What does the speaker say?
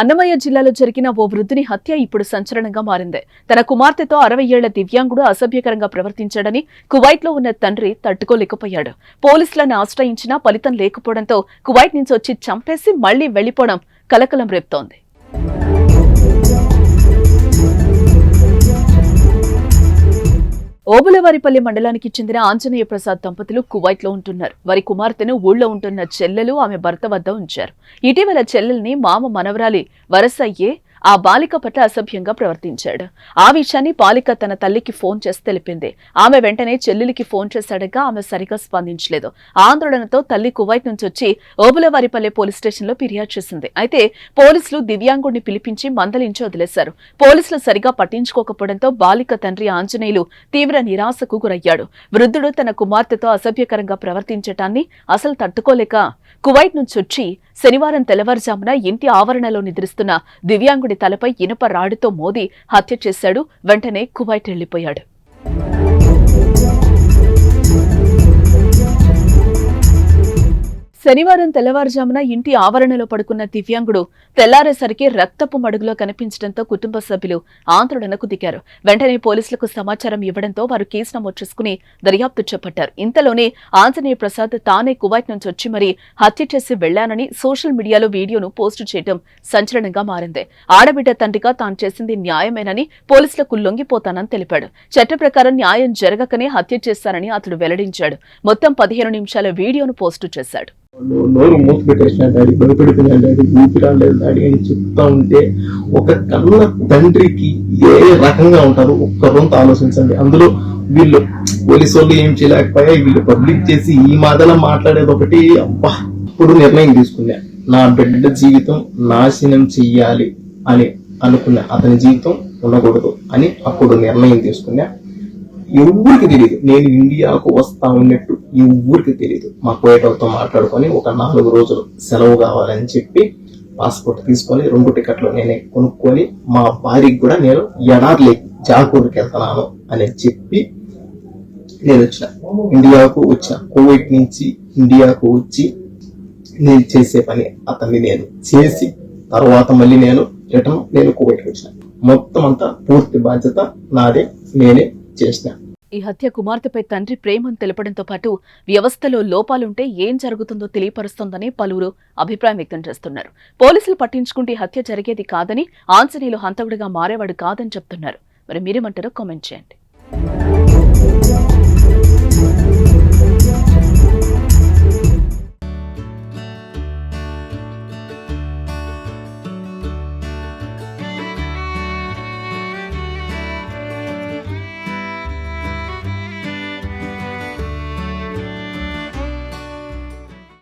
అన్నమయ్య జిల్లాలో జరిగిన ఓ వృద్ధుని హత్య ఇప్పుడు సంచలనంగా మారింది. తన కుమార్తెతో అరవై ఏళ్ళ దివ్యాంగుడు అసభ్యకరంగా ప్రవర్తించాడని కువైట్లో ఉన్న తండ్రి తట్టుకోలేకపోయాడు. పోలీసులను ఆశ్రయించినా ఫలితం లేకపోవడంతో కువైట్ నుంచి వచ్చి చంపేసి మళ్ళీ వెళ్ళిపోవడం కలకలం రేపుతోంది. ఓబులవారిపల్లి మండలానికి చెందిన ఆంజనేయ ప్రసాద్ దంపతులు కువైట్లో ఉంటున్నారు. వారి కుమార్తెను ఊళ్ళో ఉంటున్న చెల్లెలు ఆమె భర్త వద్ద ఉంచారు. ఇటీవల చెల్లెల్ని మామ మనవరాలి వరసయ్యే ఆ బాలిక పట్ల అసభ్యంగా ప్రవర్తించాడు. ఆ విషయాన్ని బాలిక తన తల్లికి ఫోన్ చేసి తెలిపింది. ఆమె వెంటనే చెల్లెలికి ఫోన్ చేశాడగా ఆమె సరిగా స్పందించలేదు. ఆందోళనతో తల్లి కువైట్ నుంచి వచ్చి ఓబులవారిపల్లె పోలీస్ స్టేషన్లో ఫిర్యాదు చేసింది. అయితే పోలీసులు దివ్యాంగుడిని పిలిపించి మందలించి వదిలేశారు. పోలీసులు సరిగా పట్టించుకోకపోవడంతో బాలిక తండ్రి ఆంజనేయులు తీవ్ర నిరాశకు గురయ్యాడు. వృద్ధుడు తన కుమార్తెతో అసభ్యకరంగా ప్రవర్తించటాన్ని అసలు తట్టుకోలేక కువైట్ నుంచి వచ్చి శనివారం తెల్లవారుజామున ఇంటి ఆవరణలో నిద్రిస్తున్న దివ్యాంగుడి తలపై ఇనుప రాడుతో మోది హత్య చేశాడు. వెంటనే కువైట్ వెళ్ళిపోయాడు శనివారం తెల్లవారుజామున ఇంటి ఆవరణలో పడుకున్న దివ్యాంగుడు తెల్లారేసరికి రక్తపు మడుగులో కనిపించడంతో కుటుంబ సభ్యులు ఆందోళనకు దిగారు. వెంటనే పోలీసులకు సమాచారం ఇవ్వడంతో వారు కేసు నమోదు చేసుకుని దర్యాప్తు చేపట్టారు. ఇంతలోనే ఆంజనేయ ప్రసాద్ తానే కువైట్ నుంచి వచ్చి మరీ హత్య చేసి వెళ్ళానని సోషల్ మీడియాలో వీడియోను పోస్టు చేయడం సంచలనంగా మారింది. ఆడబిడ్డ తండ్రిగా తాను చేసింది న్యాయమేనని పోలీసులకు లొంగిపోతానని తెలిపాడు. చట్ట ప్రకారం న్యాయం జరగకనే హత్య చేశానని అతడు వెల్లడించాడు. మొత్తం పదిహేను నిమిషాల వీడియోను పోస్టు చేశాడు. నోరు మూసి పెట్టేసిన డాడీ భయపెడుతున్నా డాడీ ఊపిరాలేదు డాడీ అని చెప్తా ఉంటే ఒక కన్న తండ్రికి ఏ రకంగా ఉంటారో ఒక్క రొంత ఆలోచించండి. అందులో వీళ్ళు పోలీసు వాళ్ళు ఏం చేయలేకపోయా వీళ్ళు పబ్లిక్ చేసి ఈ మాటలో మాట్లాడేది ఒకటి అబ్బా! ఇప్పుడు నిర్ణయం తీసుకున్నా. నా బిడ్డ జీవితం నాశనం చెయ్యాలి అని అనుకున్నా అతని జీవితం ఉండకూడదు అని అప్పుడు నిర్ణయం తీసుకున్నా. ఎవరికి తెలియదు నేను ఇండియాకు వస్తా ఉన్నట్టు ఎవరికి తెలియదు మా కోయటతో మాట్లాడుకొని ఒక నాలుగు రోజులు సెలవు కావాలని చెప్పి పాస్పోర్ట్ తీసుకొని రెండు టికెట్లు నేనే కొనుక్కొని మా భార్యకి కూడా నేను ఎడార్లే జాకూర్కి వెళ్తున్నాను అని చెప్పి నేను వచ్చిన. ఇండియాకు వచ్చిన. కోవిడ్ నుంచి ఇండియాకు వచ్చి నేను చేసే పని అతన్ని నేను చేసి తర్వాత మళ్ళీ నేను రిటర్న్ నేను కోవిడ్కి వచ్చిన. మొత్తం అంతా పూర్తి బాధ్యత నాదే. నేనే చేసిన. ఈ హత్య కుమార్తెపై తండ్రి ప్రేమను తెలపడంతో పాటు వ్యవస్థలో లోపాలుంటే ఏం జరుగుతుందో తెలియపరుస్తోందని పలువురు అభిప్రాయం వ్యక్తం చేస్తున్నారు. పోలీసులు పట్టించుకుంటే హత్య జరిగేది కాదని ఆంజనేయులు హంతకుడిగా మారేవాడు కాదని చెప్తున్నారు. మరి మీరేమంటారో కామెంట్ చేయండి.